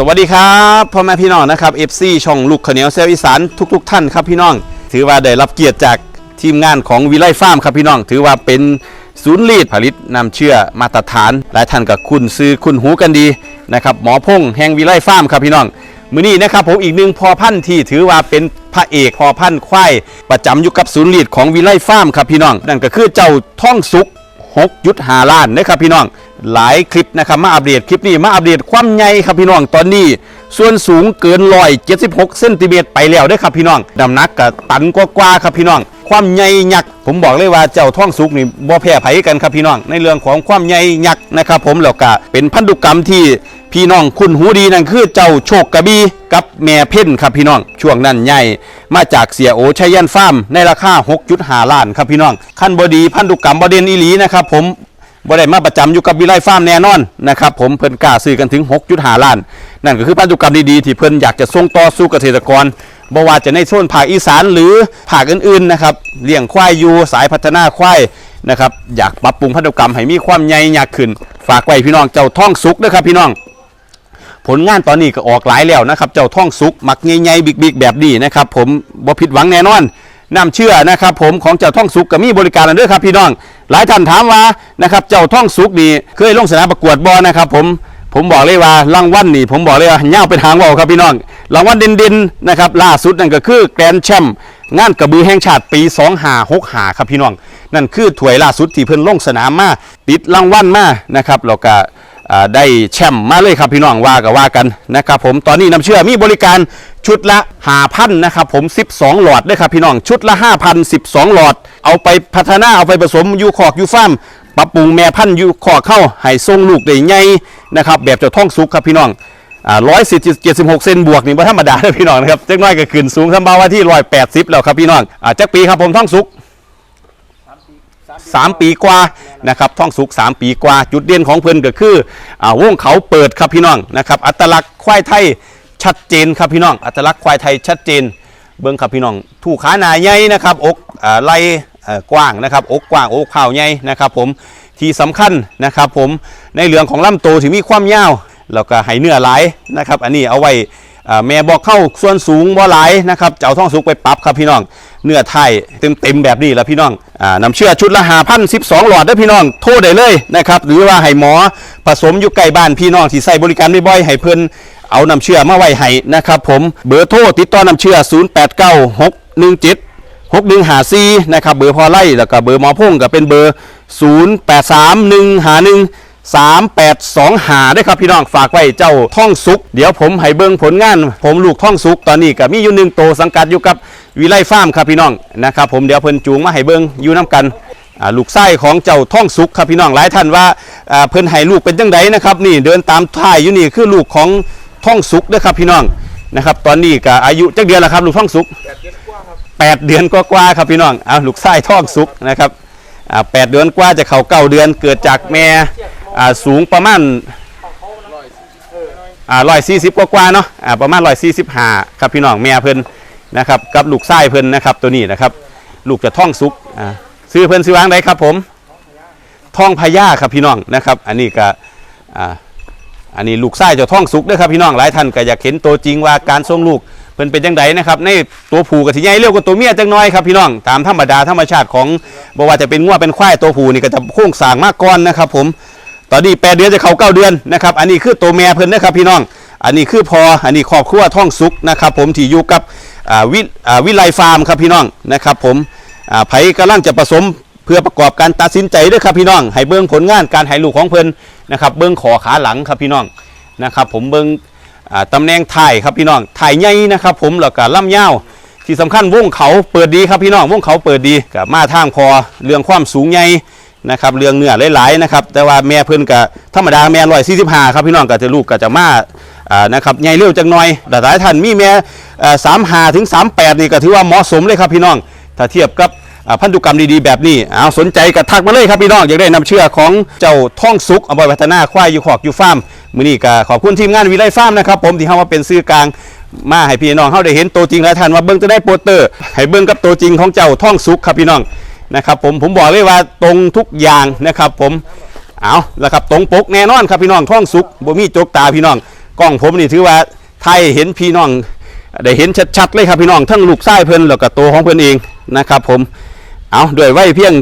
สวัสดีครับพ่อแม่พี่น้องนะครับ FC ช่องลูกขเหนียวเซลอีสานทุกๆท่านครับพี่น้อง ถือว่าได้รับเกียรติจากทีมงานของวิไลฟาร์มครับพี่น้อง ถือว่าเป็นศูนย์ลีดผลิตน้ำเชื่อมาตรฐานหลายท่านกับคุณซื้อคุณหูกันดีนะครับหมอพงษ์แห่งวิไลฟาร์มครับพี่น้องมือนี้นะครับผมอีกหนึ่งพอพันธุ์ที่ถือว่าเป็นพระเอกพอพันธุ์ควายประจำอยู่กับศูนย์ลีดของวิไลฟาร์มครับพี่น้องนั่นก็คือเจ้าท่องสุก6ยุดหาล้านนะครับพี่น้อง หลายคลิปนะครับมาอัปเดตคลิปนี้มาอัปเดตความใหญ่ครับพี่น้องตอนนี้ ส่วนสูงเกินร้อยเจ็ดสิบหกเซนติเมตรไปแล้วด้อครับพี่น้องน้ำนักกับตันกว่าๆครับพี่น้อง ความใหญ่ยักษ์ผมบอกเลยว่าเจ้าท่องสุกนี่บ่แพ้ไผกันครับพี่น้อง ในเรื่องของความใหญ่ยักษ์นะครับผมแล้วก็เป็นพันธุกรรมที่พี่น้องคุณหูดีนั่นคือเจ้าโชคกระบีกับแม่เพ่นครับพี่น้อง ช่วงนั้นใหญ่มาจากเสียโอชัยยันฟาร์มในราคา 6.5 ล้านครับพี่น้องขั้นบดีพันธุกรรมบเดนอีหลีนะครับผม บ่ได้มาประจำอยู่กับวิไลฟาร์มแน่นอนนะครับผมเพิ่นกล้าซื้อกันถึง 6.5 ล้าน นั่นก็คือพันธุกรรมดีๆที่เพิ่นอยากจะส่งต่อสู่เกษตรกรบ่ว่าจะในโซนภาคอีสานหรือภาคอื่นๆนะครับเลี้ยงควายอยู่สายพัฒนาควายนะครับอยากปรับปรุงพันธุกรรมให้มีความใหญ่ยักษ์ขึ้น ฝากไว้พี่น้องเจ้าท่องสุกนะครับพี่น้องผลงานตอนนี้ก็ออกหลายแล้วนะครับ เจ้าท่องสุกมักใหญ่ๆบิ๊กๆ แบบนี้นะครับ ผมบ่ผิดหวังแน่นอน น้ำเชื่อนะครับผมของเจ้าท่องสุกก็มีบริการแล้วเด้วยครับพี่น้อง หลายท่านถามว่านะครับเจ้าท่องสุกนี่เคยลงสนามประกวดบอนะครับผมผมบอกเลยว่ารางวัลนนี่ ผมบอกเลยว่าเงาเป็นหางว่าวครับพี่น้องรางวัลเด่นๆนะครับล่าสุดนั่นก็คือแกรนแชมป์งานกระบือแห่งชาติปี2565ครับพี่น้อง นั่นคือถ้วยล่าสุดที่เพิ่นลงสนามมาติดรางวัลมานะครับแล้วก็ ได้แชมป์มาเลยครับพี่น้องว่าก็ว่ากันนะครับผมตอนนี้น้ำเชื่อมีบริการชุดละหาพันนะครับผม 12 หลอดด้วยครับพี่น้องชุดละ5,000 12 หลอด เอาไปพัฒนาเอาไปผสมยูคอกยูฟาร์มปรับปรุงแม่พันธุ์ยูคอกเข้าให้ทรงลูกได้ใหญ่นะครับแบบเจ้าท่องสุกครับพี่น้องร้อยสิบเจ็ดสิบหกเซนบวกนี่บ่ธรรมดาเลยพี่น้องนะครับเจ๊กน้อยก็ขึ้นสูงทำบาว่าที่ร้อยแปดสิบแล้วครับพี่น้องอ่าจักปีครับผมท่องสุกสามปีกว่า นะครับท่องสุกสามปีกว่า จุดเด่นของเพิ่นก็คืออ่าวงเขาเปิดครับพี่น้องนะครับอัตลักษณ์ควายไทยชัดเจนครับพี่น้อง อัตลักษณ์ควายไทยชัดเจน เบิ้งครับพี่น้องถูกขาหนาใหญ่นะครับอกอ่าไหลกว้างนะครับอกกว้างอกเผาใหญ่นะครับผมที่สำคัญนะครับผมในเรื่องของลำตัวที่มีความยาวแล้วก็ให้เนื้อหลายนะครับ อันนี้เอาไว้ แม่บอกเข้าส่วนสูงบ่หลายนะครับจะเอาท่องสุกไปปรับครับพี่น้อง เนื้อไทยเต็มเต็มๆแบบนี้แล้วพี่น้องอ่านำเชื่อชุดละหาพันสิบสองหลอดได้อพี่น้องโทษได้เลยนะครับหรือว่าให้หมอผสมอยู่ใกล้บ้านพี่น้องที่ใส่บริการบ่อยๆให้เพิ่นเอานำเชื่อมาไว้ให้นะครับผมเบอร์โทรติดต่อนำเชื่อ 0 8 9 6 1 7 6 1 5 4นะครับเบอร์พอไล่แล้วก็เบอร์หมอพงก็เป็นเบอร์ 0 382หาได้ครับพี่น้องฝากไว้เจ้าท่องสุก เดี๋ยวผมให้เบิ่งผลงาน ผมลูกท่องสุกตอนนี้ก็มีอยู่หนึ่งโตสังกัดอยู่กับวิไลฟาร์มครับพี่น้องนะครับผมเดี๋ยวเพิ่นจูงมาให้เบิ่งอยู่น้กันลูกไส้ของเจ้าท่องสุกครับพี่น้องหลายท่านว่าเพิ่นให้ลูกเป็นจังไดนะครับนี่เดินตามท้ายอยู่นี่คือลูกของท่องสุกเด้อครับพี่น้องนะครับตอนนี้ก็อายุจักเดือนแล้วครับลูกท่องสุกแปดเดือนกว่าๆครับพี่น้องเอาลูกไส้ท่องสุกนะครับแปดเดือนกว่าจะเข้าเก้าเดือนเกิดจากแม่ อ่าสูงประมาณอ่าร้อยสี่สิบกว่าๆเนาะอ่าประมาณร้อยสี่สิบห้าครับพี่น้องแม่เพิ่นนะครับกับลูกไส้เพิ่นนะครับตัวนี้นะครับ ลูกจะท่องสุกอ่าซื้อเพิ่นซื้อวางได้ครับผมท่องพญาครับพี่น้องนะครับ อันนี้ก็อ่าอันนี้ลูกไส้จะท่องสุกด้วยครับพี่น้องหลายท่านก็อยากเห็นตัวจริงว่าการส่งลูกเพิ่นเป็นจังไดนะครับในตัวผูกับที่ใหญ่เร็วกว่าตัวเมียจังน้อยครับพี่น้องตามธรรมดาธรรมชาติของบ่ว่าจะเป็นงัวเป็นควายตัวผูนี่ก็จะโค้งสางมากก่อนนะครับ ผม ตอนนี้แปดเดือนจะเข้าเก้าเดือนนะครับ อันนี้คือตัวแม่เพิ่นนะครับพี่น้อง อันนี้คือพอ อันนี้ครอบครัวท่องสุกนะครับ ผมที่อยู่กับวิวิไลฟาร์มครับพี่น้องนะครับ ผมไผกำลังจะผสมเพื่อประกอบการตัดสินใจด้วยครับพี่น้อง ให้เบิ้งผลงานการให้ลูกของเพิ่นนะครับ เบิ้งขอขาหลังครับพี่น้องนะครับ ผมเบิ้งอ่าตำแหน่งถ่ายครับพี่น้องถ่ายใหญ่นะครับ ผมแล้วก็ล่ำยาวที่สำคัญวงเขาเปิดดีครับพี่น้องวงเขาเปิดดีกับมาทางพอเรื่องความสูงใหญ่ นะครับเรื่องเนื้อหลายๆนะครับแต่ว่าแม่เพิ่นกับธรรมดาแม่ร้อยสี่สิบห้าครับพี่น้องก็จะลูกก็จะมาอ่านะครับใหญ่เร็วจังหน่อยแต่หลายท่านมีแม่สามห้าถึงสามแปดนี่ก็ถือว่าเหมาะสมเลยครับพี่น้อง ถ้าเทียบกับพันธุกรรมดีๆแบบนี้เอาสนใจก็ทักมาเลยครับพี่น้องอยากได้นำเชื่อของเจ้าท่องสุกอาไปพัฒนาควายอยู่ขอกอยู่ฟาร์มมือนี้ก็ขอบคุณทีมงานวิไลฟาร์มนะครับผมที่เฮามาเป็นซื้อกลางมาให้พี่น้องเขาได้เห็นตัวจริงแล้วท่านว่าเบิ้งจะได้โปสเตอร์ให้เบิ้งกับตัวจริงของเจ้าท่องสุกครับพี่น้อง นะครับผมผมบอกเลยว่าตรงทุกอย่างนะครับผมเอาแล้วครับตรงปกแน่นอนครับพี่น้องท่องสุกบ่มีจกตาพี่น้องกล้องผมนี่ถือว่าไทยเห็นพี่น้องได้เห็นชัดๆเลยครับพี่น้องทั้งลูกไส้เพิ่นแล้วก็ตัวของเพิ่นเองนะครับผมเอาด้วยไว้เพียง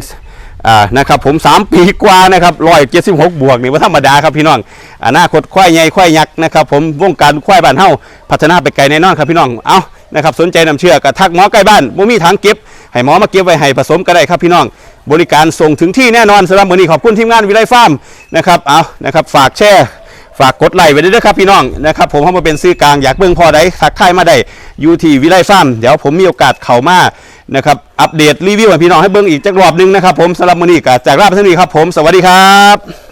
นะครับผม 3 ปีกว่านะครับ176บวกนี่ว่าธรรมดาครับพี่น้องอนาคตควายใหญ่ควายยักษ์นะครับผมวงการควายบ้านเฮาพัฒนาไปไกลแน่นอนครับพี่น้องเอา นะครับสนใจนำเชื่อกระทักหมอใกล้บ้านบ่มีทางเก็บให้หมอมาเก็บไว้ให้ผสมก็ได้ครับพี่น้อง บริการส่งถึงที่แน่นอนสำหรับมื้อนี้ขอบคุณทีมงานวิไลฟาร์มนะครับเอานะครับฝากแชร์ฝากกดไลค์ไว้ด้วยนะครับพี่น้องนะครับผมเข้ามาเป็นซื้อกลางอยากเบิ่งพอได้ทักทายมาได้อยู่ที่วิไลฟาร์มเดี๋ยวผมมีโอกาสเข้ามานะครับอัปเดตรีวิวให้พี่น้องให้เบิ่งอีกจักรอบหนึงนะครับผมสำหรับมื้อนี้ก็จากลาไปเท่านี้ครับผมสวัสดีครับ